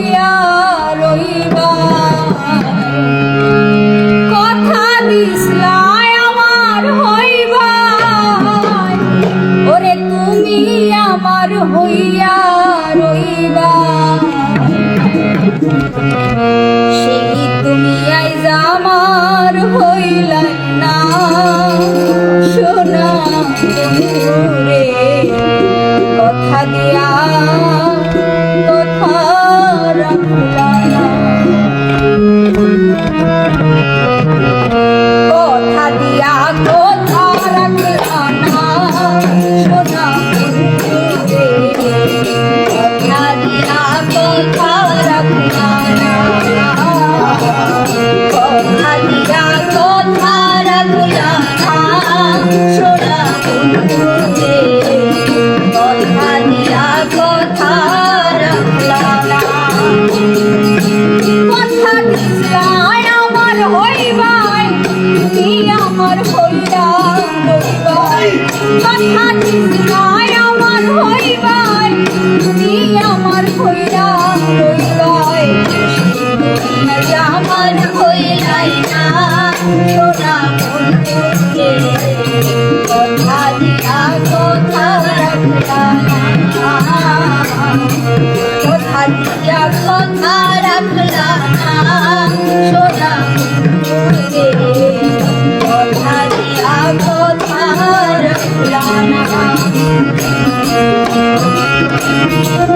হইয়া রইবা। কথা দিসলায় আমার হইবা। ওরে তুমি আমার হইয়া রইবা। সেই তুমি আইজ আমার হইলাই না। সোনা তুমি রে কথা দিয়া দিয়া রইবাই কথা দিছলাই আমার Thank you.